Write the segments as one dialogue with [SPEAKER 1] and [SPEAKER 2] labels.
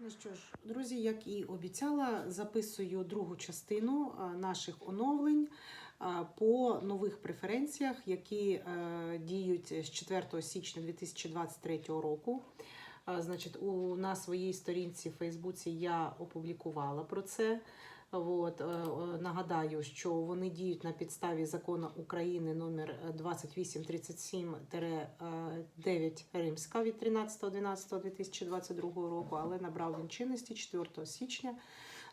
[SPEAKER 1] Ну що ж, друзі, як і обіцяла, записую другу частину наших оновлень по нових преференціях, які е, діють з 4 січня 2023 року. Значить, у на своїй сторінці в Фейсбуці я опублікувала про це. От, е, е, нагадаю, що вони діють на підставі закону України номер 2837-9 Римська від 13.12.2022 року, але набрав він чинності 4 січня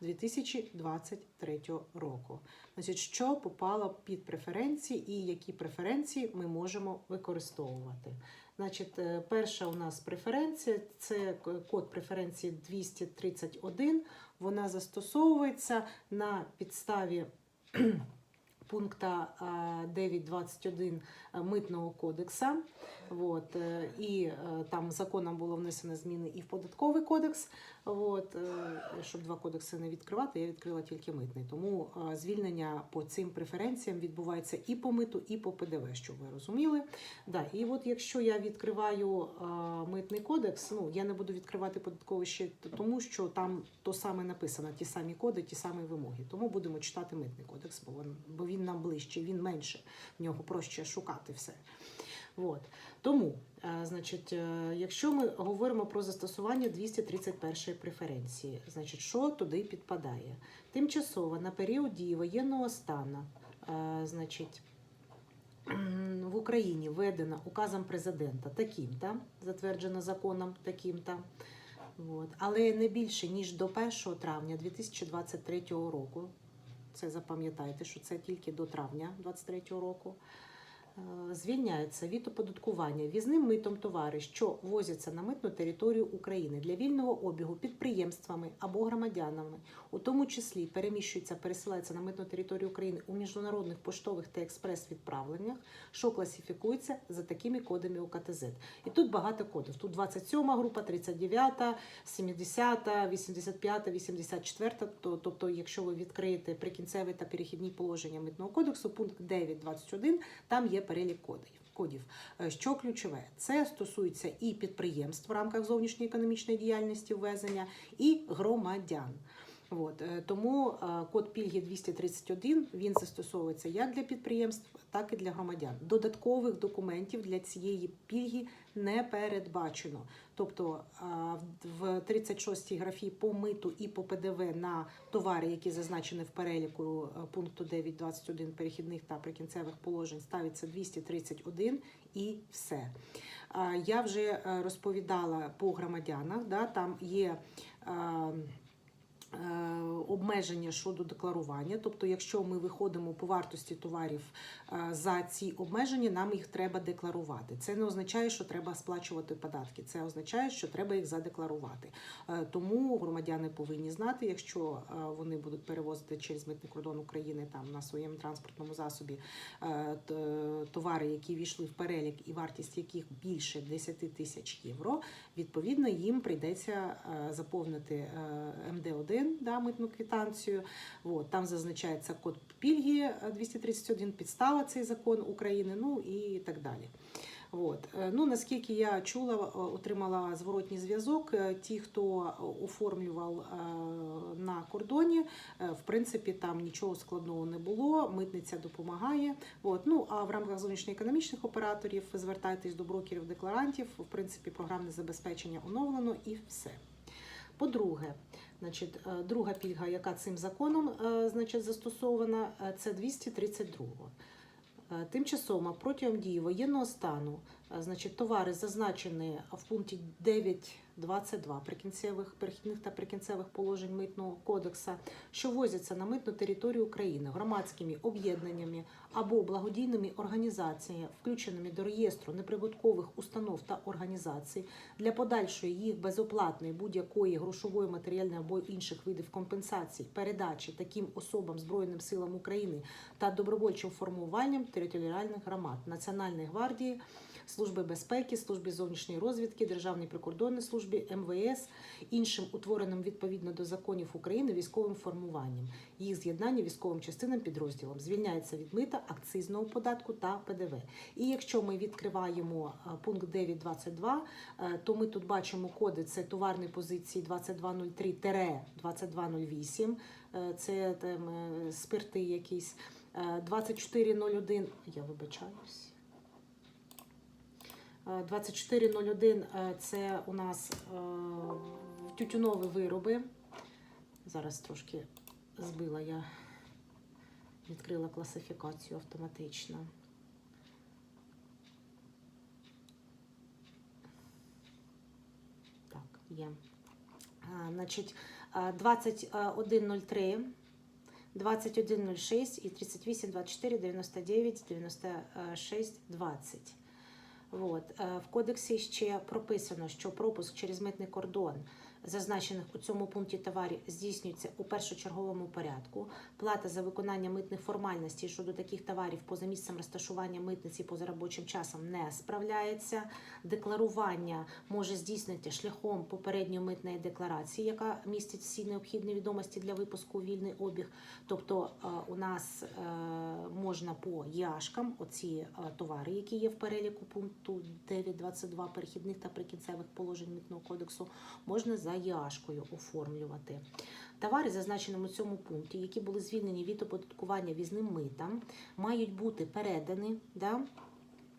[SPEAKER 1] 2023 року. Значить, що попало під преференції і які преференції ми можемо використовувати. Значить, е, перша у нас преференція це код преференції 231. Вона застосовується на підставі пункта 9.21 Митного кодекса. От, е, і е, там законом було внесено зміни і в податковий кодекс. От, е, щоб два кодекси не відкривати, я відкрила тільки митний. Тому е, звільнення по цим преференціям відбувається і по миту, і по ПДВ, щоб ви розуміли. Да, і от якщо я відкриваю е, митний кодекс, ну я не буду відкривати податковий ще тому, що там то саме написано, ті самі коди, ті самі вимоги. Тому будемо читати митний кодекс, бо він, бо він нам ближче, він менше, в нього проще шукати все. От. Тому, е, значить, е, якщо ми говоримо про застосування 231 преференції, значить, що туди підпадає? Тимчасово на період дії воєнного стану, е, значить, в Україні введена указом президента таким-то, затверджено законом таким-то. От. Але не більше ніж до 1 травня 2023 року. Це запам'ятайте, що це тільки до травня 2023 року. Е, Звільняється від оподаткування візним митом товари, що возяться на митну територію України для вільного обігу підприємствами або громадянами, у тому числі переміщуються, пересилаються на митну територію України у міжнародних поштових та експрес-відправленнях, що класифікується за такими кодами УКТЗ. І тут багато кодів. Тут 27 група, 39, 70, 85, 84. То- Тобто, якщо ви відкриєте прикінцеві та перехідні положення митного кодексу, пункт 9.21, там є перелік кодів. Е, що ключове, це стосується і підприємств в рамках зовнішньої економічної діяльності ввезення, і громадян. От, е, тому е, код пільги 231 він застосовується як для підприємств, так і для громадян. Додаткових документів для цієї пільги не передбачено. Тобто е, в 36 й графі по миту і по ПДВ на товари, які зазначені в переліку пункту 9.21 перехідних та прикінцевих положень, ставиться 231 і все. Я вже розповідала по громадянах, да, там є. Е, обмеження щодо декларування. Тобто, якщо ми виходимо по вартості товарів е, за ці обмеження, нам їх треба декларувати. Це не означає, що треба сплачувати податки. Це означає, що треба їх задекларувати. Е, тому громадяни повинні знати, якщо вони будуть перевозити через митний кордон України там на своєму транспортному засобі товари, які війшли в перелік і вартість яких більше 10 тисяч євро, відповідно їм прийдеться заповнити МД 1 231, да, митну квитанцію. Вот, там зазначається код пільги 231, підстава цей закон України, ну і так далі. От. Э, ну, Наскільки я чула, э, отримала зворотній зв'язок. Э, Ті, хто оформлював на кордоні, в принципі, там нічого складного не було, митниця допомагає. От. Ну, А в рамках зовнішньоекономічних операторів звертайтесь до брокерів декларантів, в принципі, програмне забезпечення оновлено і все. По-друге, значить, е, друга пільга, яка цим законом е, значить, застосована, е, це 232. Е, Тимчасово протягом дії воєнного стану, значить, товари зазначені в пункті 9.22 прикінцевих перехідних та прикінцевих положень митного кодекса, що возяться на митну територію України громадськими об'єднаннями або благодійними організаціями, включеними до реєстру неприбуткових установ та організацій, для подальшої їх безоплатної будь-якої грошової, матеріальної або інших видів компенсацій, передачі таким особам Збройним силам України та добровольчим формуванням територіальних громад Національної гвардії, Служби безпеки, Службі зовнішньої розвідки, Державній прикордонній службі, МВС, іншим утвореним відповідно до законів України військовим формуванням, їх з'єднання військовим частинам підрозділом звільняється від мита, акцизного податку та ПДВ. І якщо ми відкриваємо е, пункт 9.22, е, то ми тут бачимо коди: це товарні позиції 2203-2208, е, це там спирти якісь. Е, 2401, я вибачаюсь. Е, 2401 е, це у нас е, тютюнові вироби. Зараз трошки збила я, відкрила класифікацію автоматично. Так, є. А, Значить, е, 2103, 2106 і 38, 24, 99, 96, 20. От. е, В кодексі ще прописано, що пропуск через митний кордон, зазначених у цьому пункті товарів, здійснюється у першочерговому порядку. Плата за виконання митних формальностей щодо таких товарів поза місцем розташування митниці поза робочим часом не справляється. Декларування може здійснити шляхом попередньої митної декларації, яка містить всі необхідні відомості для випуску у вільний обіг. Тобто е, у нас е, можна по яшкам оці товари, які є в переліку пункту 9.22 перехідних та прикінцевих положень митного кодексу, можна за яшкою оформлювати. Товари, зазначеному цьому пункті, які були звільнені від оподаткування візним митом, мають бути передані да,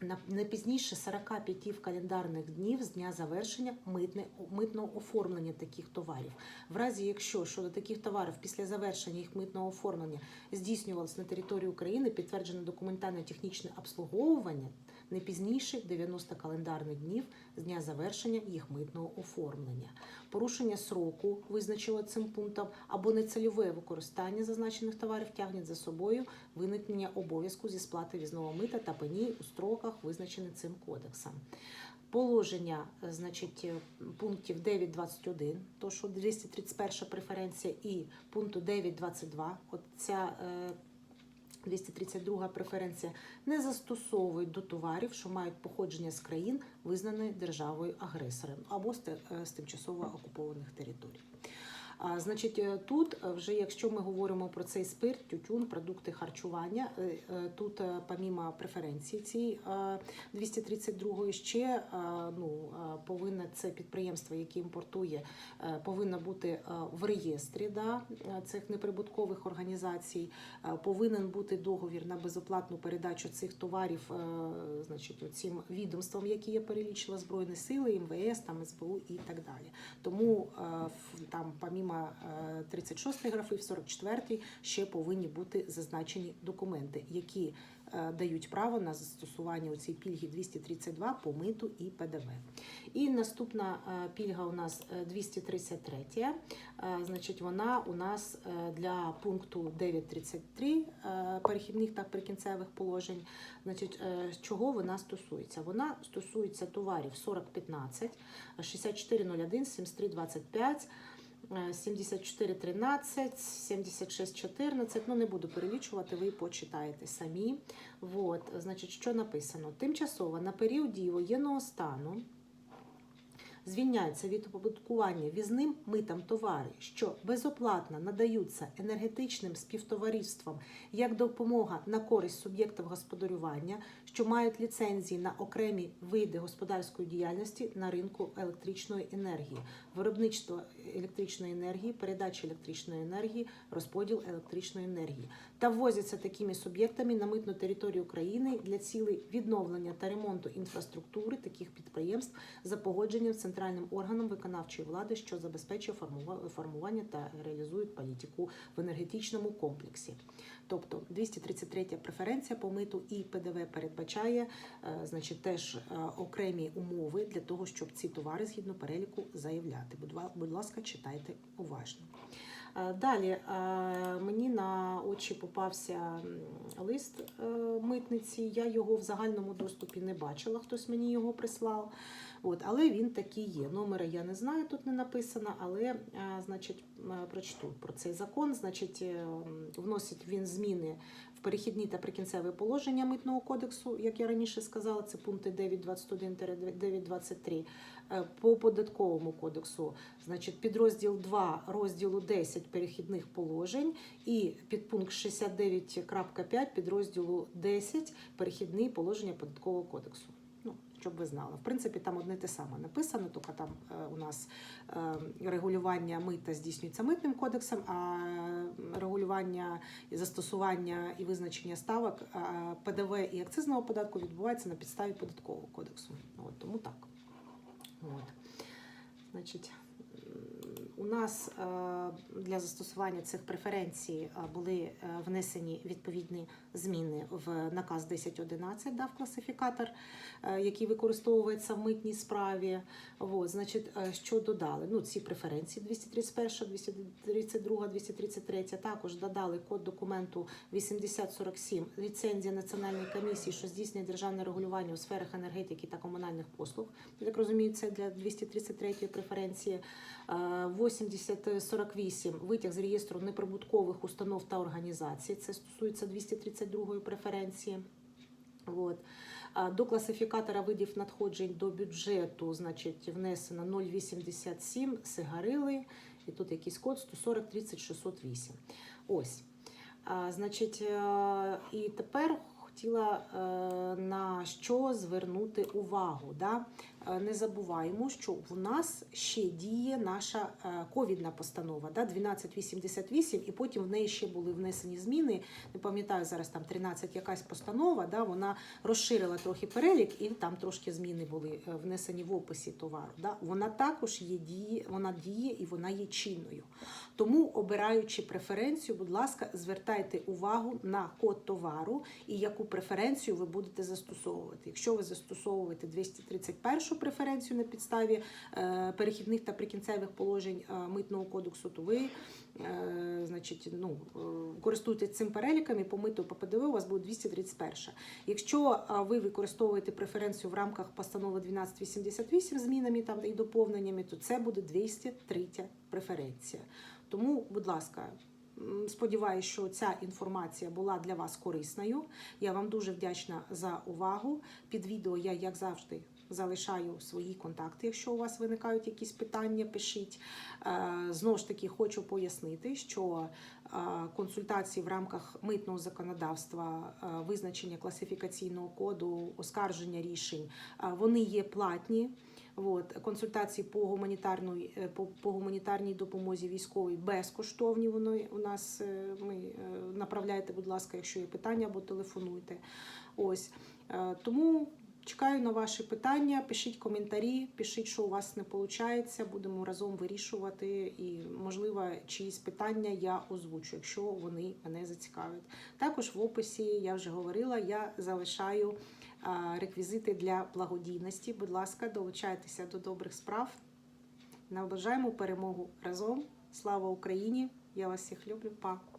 [SPEAKER 1] на не пізніше 45 календарних днів з дня завершення митне, митного оформлення таких товарів. В разі, якщо щодо таких товарів після завершення їх митного оформлення здійснювалося на території України підтверджено документально-технічне обслуговування не пізніше 90 календарних днів з дня завершення їх митного оформлення. Порушення сроку, визначено цим пунктом, або нецільове використання зазначених товарів тягнуть за собою виникнення обов'язку зі сплати візного мита та пені у строках, визначених цим кодексом. Положення, значить, пунктів 9.21, то що 231 преференція, і пункту 9.22, от ця е, 232 преференція, не застосовують до товарів, що мають походження з країн, визнаної державою агресором або е, з тимчасово окупованих територій. Значить, е, тут е, вже якщо ми говоримо про цей спирт, тютюн, продукти харчування, е, тут помімо преференції цієї е, 232 ще ну, повинне це підприємство, яке імпортує, повинно бути в реєстрі да, цих неприбуткових організацій. Повинен бути договір на безоплатну передачу цих товарів, значить, цим відомствам, які я перелічила Збройні сили, МВС, там СБУ і так далі. Тому там, помімо е, 36 графи, в 44 ще повинні бути зазначені документи, які е, дають право на застосування у цій пільги 232 по миту і ПДВ. І наступна е, пільга у нас е, 233. Е, Значить, вона у нас е, для пункту 9.33 е, перехідних та прикінцевих положень. Значить, е, чого вона стосується? Вона стосується товарів 4015, 6401, 7325, е, 7413, 7614. Ну, не буду перелічувати, ви почитаєте самі. От, значить, що написано? Тимчасово на період дії воєнного стану звільняються від оподаткування візним митом товари, що безоплатно надаються енергетичним співтовариствам як допомога на користь суб'єктів господарювання, що мають ліцензії на окремі види господарської діяльності на ринку електричної енергії, виробництво електричної енергії, передача електричної енергії, розподіл електричної енергії та ввозяться такими суб'єктами на митну територію України для цілей відновлення та ремонту інфраструктури таких підприємств за погодженням з центральним органом виконавчої влади, що забезпечує формува- формування та реалізує політику в енергетичному комплексі. Тобто 233 преференція по миту і ПДВ передбачає е, значить, теж е, окремі умови для того, щоб ці товари згідно переліку заявляти. Будь ласка, читайте уважно. Е, Далі е, мені на очі попався лист е, митниці. Я його в загальному доступі не бачила, хтось мені його прислав. От, але він такий є. Номера я не знаю, тут не написано, але значить, прочту про цей закон. Значить, вносить він зміни в перехідні та прикінцеві положення митного кодексу, як я раніше сказала, це пункти 9.21-9.23. Е, По податковому кодексу, значить, підрозділ 2 розділу 10 перехідних положень і підпункт 69.5 підрозділу 10 перехідні положення податкового кодексу. Ну, щоб ви знали. В принципі, там одне те саме написано, тільки там е, у нас е, регулювання мита здійснюється митним кодексом, а регулювання і застосування і визначення ставок ПДВ і акцизного податку відбувається на підставі податкового кодексу. От, тому так. От. Значить, м, у нас е, для застосування цих преференцій е, були е, внесені відповідні зміни в наказ 1011, дав класифікатор, який використовується в митній справі. От, значить, що додали? Ну, ці преференції 231, 232, 233, також додали код документу 8047, ліцензія Національної комісії, що здійснює державне регулювання у сферах енергетики та комунальних послуг. Я так розумію, це для 233 преференції. 8 8048 витяг з реєстру неприбуткових установ та організацій. Це стосується 232-ї преференції. От. До класифікатора видів надходжень до бюджету значить, внесено 0,87 сигарили, і тут якийсь код 140 Ось. А, значить, е, І тепер хотіла е, на що звернути увагу. Да? Е, Не забуваємо, що в нас ще діє наша е, ковідна постанова да? 1288, і потім в неї ще були внесені зміни. Не пам'ятаю зараз там 13 якась постанова, да? вона розширила трохи перелік, і там трошки зміни були е, внесені в описі товару. Да? Вона також є діє, вона діє і вона є чинною. Тому, обираючи преференцію, будь ласка, звертайте увагу на код товару і яку преференцію ви будете застосовувати. Якщо ви застосовуєте 231 преференцію на підставі е, перехідних та прикінцевих положень е, митного кодексу, то ви е, значить, ну, користуєтесь цим переліком і по миту по ПДВ у вас буде 231. Якщо ви використовуєте преференцію в рамках постанови 1288 змінами там і доповненнями, то це буде 203 преференція. Тому, будь ласка, м, сподіваюся, що ця інформація була для вас корисною. Я вам дуже вдячна за увагу. Під відео я, як завжди, залишаю свої контакти. Якщо у вас виникають якісь питання, пишіть. Е, Знову ж таки, хочу пояснити, що е, консультації в рамках митного законодавства, е, визначення класифікаційного коду, оскарження рішень, вони є платні. От, консультації по гуманітарної по, по гуманітарній допомозі військовій безкоштовні. Воно у нас ми направляйте, будь ласка, якщо є питання, або телефонуйте. Ось тому чекаю на ваші питання. Пишіть коментарі, пишіть, що у вас не виходить. Будемо разом вирішувати. І, можливо, чиїсь питання я озвучу, якщо вони мене зацікавлять. Також в описі я вже говорила, я залишаю реквізити для благодійності. Будь ласка, долучайтеся до добрих справ. Наближаємо перемогу разом. Слава Україні! Я вас всіх люблю. Па!